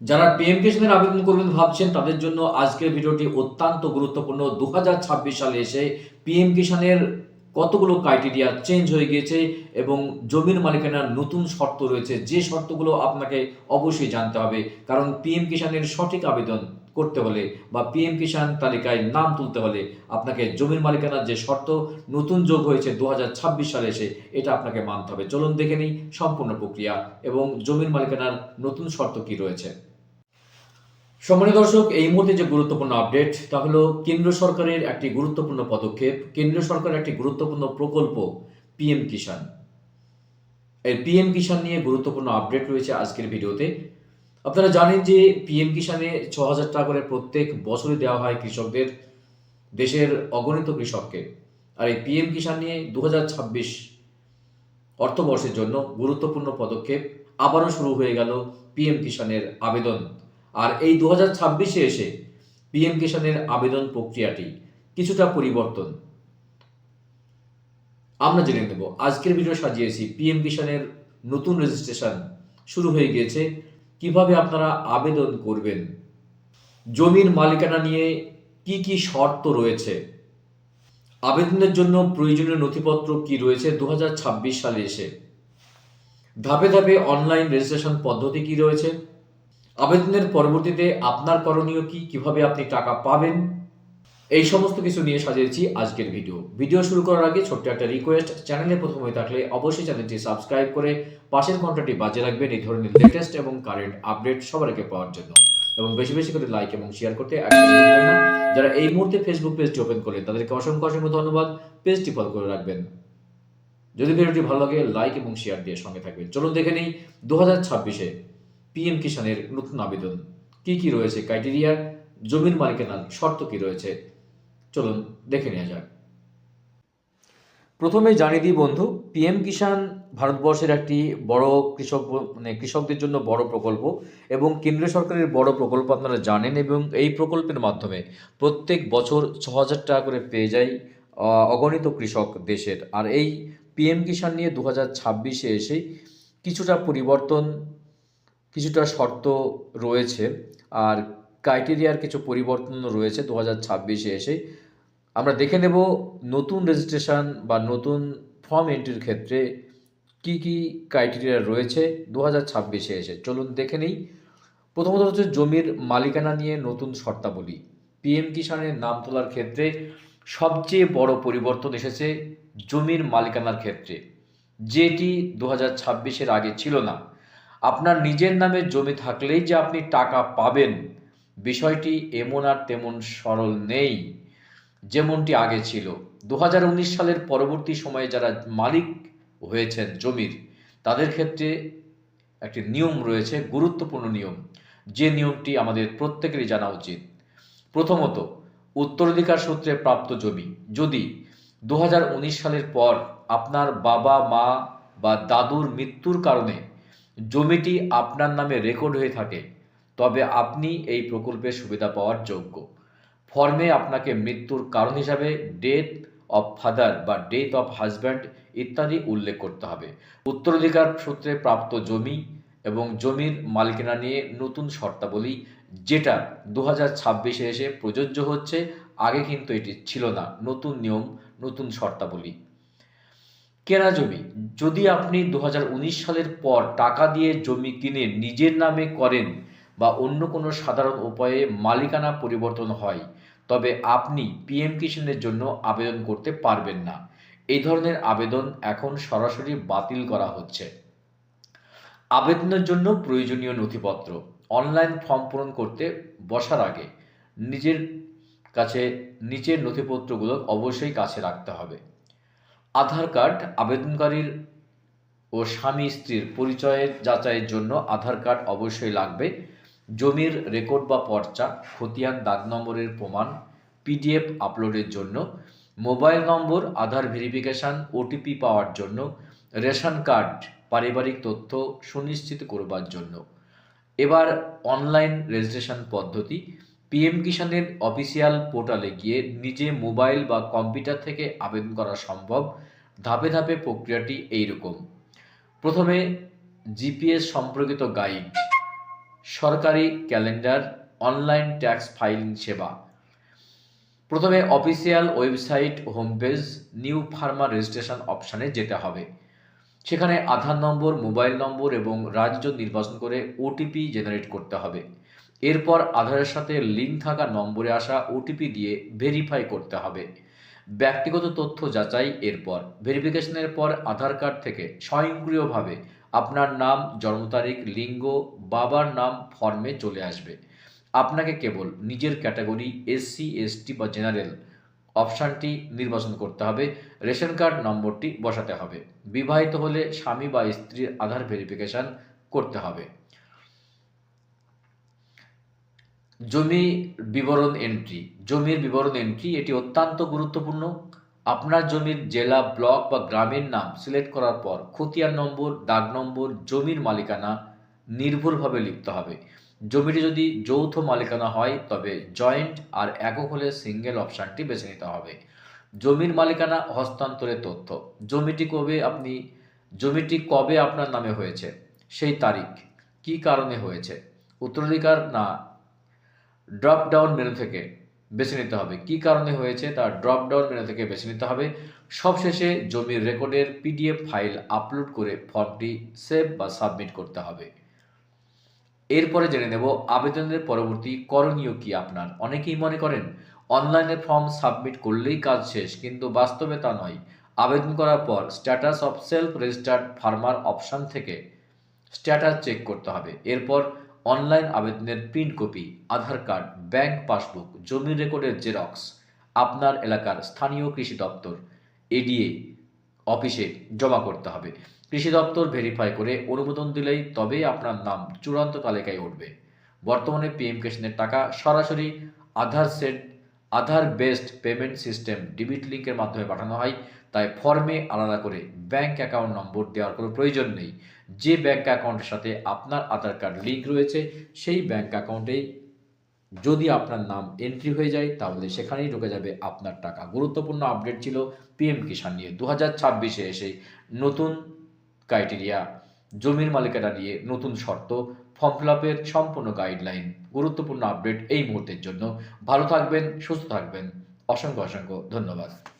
যারা পিএম কিষানের আবেদন করবেন ভাবছেন, তাদের জন্য আজকের ভিডিওটি অত্যন্ত গুরুত্বপূর্ণ। দু হাজার ছাব্বিশ সালে এসে পিএম কিষানের কতগুলো ক্রাইটেরিয়া চেঞ্জ হয়ে গিয়েছে এবং জমির মালিকানার নতুন শর্ত রয়েছে, যে শর্তগুলো আপনাকে অবশ্যই জানতে হবে। কারণ পিএম কিষানের সঠিক আবেদন করতে হলে বা পিএম কিষান তালিকায় নাম তুলতে হলে আপনাকে জমির মালিকানার যে শর্ত, নতুন যোগ হয়েছে দু হাজার ছাব্বিশ সালে এসে এটা আপনাকে মানতে হবে। চলুন দেখে নিই সম্পূর্ণ প্রক্রিয়া এবং জমির মালিকানার নতুন শর্ত কি রয়েছে। সম্মানিত দর্শক, এই মুহূর্তে যে গুরুত্বপূর্ণ আপডেট, তা হলো কেন্দ্র সরকারের একটি গুরুত্বপূর্ণ পদক্ষেপ কেন্দ্র সরকারের একটি গুরুত্বপূর্ণ প্রকল্প পিএম কিষাণ এই পিএম কিষাণ নিয়ে গুরুত্বপূর্ণ আপডেট রয়েছে আজকের ভিডিওতে। আপনারা জানেন যে পিএম কিষাণে ছ হাজার টাকা করে প্রত্যেক বছরে দেওয়া হয় কৃষকদের, দেশের অগণিত কৃষককে। আর এই পিএম কিষাণ নিয়ে দু ছাব্বিশ অর্থবর্ষের জন্য গুরুত্বপূর্ণ পদক্ষেপ আবারও শুরু হয়ে গেল পিএম কিষাণের আবেদন। আর এই দু ছাব্বিশে এসে পিএম কিষাণের আবেদন প্রক্রিয়াটি কিছুটা পরিবর্তন। আমরা জেনে নেব, আজকের ভিডিও সাজিয়েছি পিএম কিষাণের নতুন রেজিস্ট্রেশন শুরু হয়ে গিয়েছে। কীভাবে আপনারা আবেদন করবেন? জমির মালিকানা নিয়ে কি কি শর্ত রয়েছে? আবেদনের জন্য প্রয়োজনীয় নথিপত্র কি রয়েছে দু হাজার ছাব্বিশ সালে এসে? ধাপে ধাপে অনলাইন রেজিস্ট্রেশন পদ্ধতি কি রয়েছে? আবেদনের পরবর্তীতে আপনার করণীয় কি? কীভাবে আপনি টাকা পাবেন? এই সমস্ত কিছু নিয়ে সাজিয়েছি আজকের ভিডিও। ভিডিও শুরু করার আগে ছোট্ট একটা রিকোয়েস্ট চ্যানেলে প্রথম হয়ে থাকলে অবশ্যই চ্যানেলটি সাবস্ক্রাইব করে পাশের ঘন্টাটি বাজে রাখবেন এই ধরনের লেটেস্ট এবং কারেন্ট আপডেট সবার আগে পাওয়ার জন্য। এবং বেশি বেশি করে লাইক এবং শেয়ার করতে যারা এই মুহূর্তে ফেসবুক পেজটি ওপেন করলেন, তাদেরকে অসংখ্য অসংখ্য ধন্যবাদ। পেজটি ফলো করে রাখবেন। যদি ভিডিওটি ভালো লাগে লাইক এবং শেয়ার দিয়ে সঙ্গে থাকবেন। চলুন দেখে নিই দু হাজার ছাব্বিশে পিএম কিষানের নতুন আবেদন। কি কি রয়েছে ক্রাইটেরিয়া জমির মালিকানার শর্ত কি রয়েছে? চলুন দেখে নেওয়া যাক। প্রথমে জানিয়ে দিই বন্ধু, পিএম কিষাণ ভারতবর্ষের একটি বড় কৃষক মানে কৃষকদের জন্য বড় প্রকল্প এবং কেন্দ্র সরকারের বড় প্রকল্প আপনারা জানেন এবং এই প্রকল্পের মাধ্যমে প্রত্যেক বছর ছ হাজার টাকা করে পেয়ে যায় অগণিত কৃষক দেশের। আর এই পিএম কিষাণ নিয়ে দু হাজার ছাব্বিশে এসে কিছুটা পরিবর্তন, কিছুটা শর্ত রয়েছে। আর ক্রাইটেরিয়ার কিছু পরিবর্তন রয়েছে দু হাজার ছাব্বিশে এসে আমরা দেখে নেব নতুন রেজিস্ট্রেশন বা নতুন ফর্ম এন্ট্রির ক্ষেত্রে কি কি ক্রাইটেরিয়া রয়েছে দু হাজার ছাব্বিশে এসে। চলুন দেখে নিই। প্রথমত হচ্ছে জমির মালিকানা নিয়ে নতুন শর্তাবলী। পিএম কিষাণের নাম তোলার ক্ষেত্রে সবচেয়ে বড় পরিবর্তন এসেছে জমির মালিকানার ক্ষেত্রে। যেটি দু হাজার ছাব্বিশের আগে ছিল না। আপনার নিজের নামে জমি থাকলেই যে আপনি টাকা পাবেন, বিষয়টি এমন আর তেমন সরল নেই। যেমনটি আগে ছিল। দু হাজার উনিশ সালের পরবর্তী সময়ে যারা মালিক হয়েছেন জমির, তাদের ক্ষেত্রে একটি নিয়ম রয়েছে, গুরুত্বপূর্ণ নিয়ম। যে নিয়মটি আমাদের প্রত্যেকেরই জানা উচিত। প্রথমত, উত্তরাধিকার সূত্রে প্রাপ্ত জমি। যদি দু হাজার উনিশ সালের পর আপনার বাবা, মা বা দাদুর মৃত্যুর কারণে জমিটি আপনার নামে রেকর্ড হয়ে থাকে, তবে আপনি এই প্রকল্পের সুবিধা পাওয়ার যোগ্য। ফর্মে আপনাকে মৃত্যুর কারণ হিসাবে ডেথ অফ ফাদার বা ডেথ অফ হাজব্যান্ড ইত্যাদি উল্লেখ করতে হবে। উত্তরাধিকার সূত্রে প্রাপ্ত জমি এবং জমির মালিকানা নিয়ে নতুন শর্তাবলী, যেটা দু হাজার ছাব্বিশে এসে প্রযোজ্য হচ্ছে, আগে কিন্তু এটি ছিল না। নতুন নিয়ম, নতুন শর্তাবলী। কেনা জমি। যদি আপনি দু হাজার উনিশ সালের পর টাকা দিয়ে জমি কিনে নিজের নামে করেন বা অন্য কোনো সাধারণ উপায়ে মালিকানা পরিবর্তন হয়, তবে আপনি পিএম কিষাণের জন্য আবেদন করতে পারবেন না। এই ধরনের আবেদন এখন সরাসরি বাতিল করা হচ্ছে। আবেদনের জন্য প্রয়োজনীয় নথিপত্র, অনলাইন ফর্ম পূরণ করতে বসার আগে নিজের কাছে নিচের নথিপত্রগুলো অবশ্যই কাছে রাখতে হবে। আধার কার্ড আবেদনকারীর ও স্বামী স্ত্রীর পরিচয়ের যাচাইয়ের জন্য আধার কার্ড অবশ্যই লাগবে। জমির রেকর্ড বা পর্চা, খতিয়ান, দাগ নম্বরের প্রমাণ পিডিএফ আপলোডের জন্য mobile number Aadhaar verification OTP পাওয়ার জন্য, রেশন কার্ড পারিবারিক তথ্য সুনিশ্চিত করবার জন্য। এবার অনলাইন রেজিস্ট্রেশন পদ্ধতি পিএম কিষাণের অফিসিয়াল পোর্টালে গিয়ে নিজে মোবাইল বা কম্পিউটার থেকে আবেদন করা সম্ভব। ধাপে ধাপে প্রক্রিয়াটি এইরকম। প্রথমে জিপিএস সম্পর্কিত গাইড সরকারি ক্যালেন্ডার, অনলাইন ট্যাক্স ফাইলিং সেবা। প্রথমে official website home page new farmer registration অপশানে যেতে হবে। সেখানে আধার নম্বর, মোবাইল নম্বর এবং রাজ্য নির্বাচন করে ওটিপি জেনারেট করতে হবে। এরপর আধারের সাথে লিঙ্ক থাকা নম্বরে আসা ওটিপি দিয়ে ভেরিফাই করতে হবে। ব্যক্তিগত তথ্য যাচাই এরপর। ভেরিফিকেশনের পর আধার কার্ড থেকে স্বয়ংক্রিয়ভাবে আপনার নাম, জন্ম তারিখ, লিঙ্গ, বাবার নাম, ফর্মে চলে আসবে। আপনাকে কেবল নিজের ক্যাটাগরি এসসি এসটি বা জেনারেল অপশানটি নির্বাচন করতে হবে। রেশন কার্ড নম্বরটি বসাতে হবে। বিবাহিত হলে স্বামী বা স্ত্রীর আধার ভেরিফিকেশন করতে হবে। জমি বিবরণ এন্ট্রি জমির বিবরণ এন্ট্রি এটি অত্যন্ত গুরুত্বপূর্ণ। আপনার জমির জেলা ব্লক বা গ্রামের নাম সিলেক্ট করার পর খতিয়ান নম্বর, দাগ নম্বর, জমির মালিকানা নির্ভুলভাবে লিখতে হবে। জমিটি যদি যৌথ মালিকানা হয়, তবে জয়েন্ট আর একক হলে সিঙ্গেল অপশানটি বেছে নিতে হবে। জমির মালিকানা, হস্তান্তরের তথ্য। জমিটি কবে আপনি, জমিটি কবে আপনার নামে হয়েছে? সেই তারিখ, কী কারণে হয়েছে? উত্তরাধিকার না ড্রপ ডাউন মেনু থেকে বেছে নিতে হবে। কী কারণে হয়েছে তার ড্রপ ডাউন মেনু থেকে বেছে নিতে হবে। সবশেষে জমির রেকর্ডের পিডিএফ ফাইল আপলোড করে ফর্মটি সেভ বা সাবমিট করতে হবে। এরপরে জেনে নেব আবেদনের পরবর্তী করণীয় কি আপনার। অনেকেই মনে করেন অনলাইনে ফর্ম সাবমিট করলেই কাজ শেষ, কিন্তু বাস্তবে তা নয়। আবেদন করার পর status of self registered farmer option থেকে স্ট্যাটাস চেক করতে হবে। এরপর অনলাইন আবেদনের print copy, Aadhaar card, bank passbook, জমির রেকর্ডের জেরক্স, আপনার এলাকার স্থানীয় কৃষি দপ্তর, এডিএ অফিসে জমা করতে হবে। কৃষি দপ্তর ভেরিফাই করে অনুমোদন দিলেই তবেই আপনার নাম চূড়ান্ত তালিকায় উঠবে। বর্তমানে পিএম কেশনের টাকা সরাসরি Aadhaar set Aadhaar based payment system DBT লিঙ্কের মাধ্যমে পাঠানো হয়, তাই ফর্মে আলাদা করে ব্যাংক অ্যাকাউন্ট নম্বর দেওয়ার কোনো প্রয়োজন নেই। যে ব্যাংক অ্যাকাউন্টের সাথে আপনার আধার কার্ড লিঙ্ক রয়েছে, সেই ব্যাংক অ্যাকাউন্টেই যদি আপনার নাম এন্ট্রি হয়ে যায়, তাহলে সেখানেই ঢুকে যাবে আপনার টাকা। গুরুত্বপূর্ণ আপডেট ছিল পিএম কিষাণ নিয়ে। দু হাজার ছাব্বিশে এসে নতুন ক্রাইটেরিয়া, জমির মালিকানা নিয়ে নতুন শর্ত ফর্ম ফিল আপের সম্পূর্ণ গাইডলাইন গুরুত্বপূর্ণ আপডেট এই মুহূর্তের জন্য। ভালো থাকবেন, সুস্থ থাকবেন। অসংখ্য অসংখ্য ধন্যবাদ।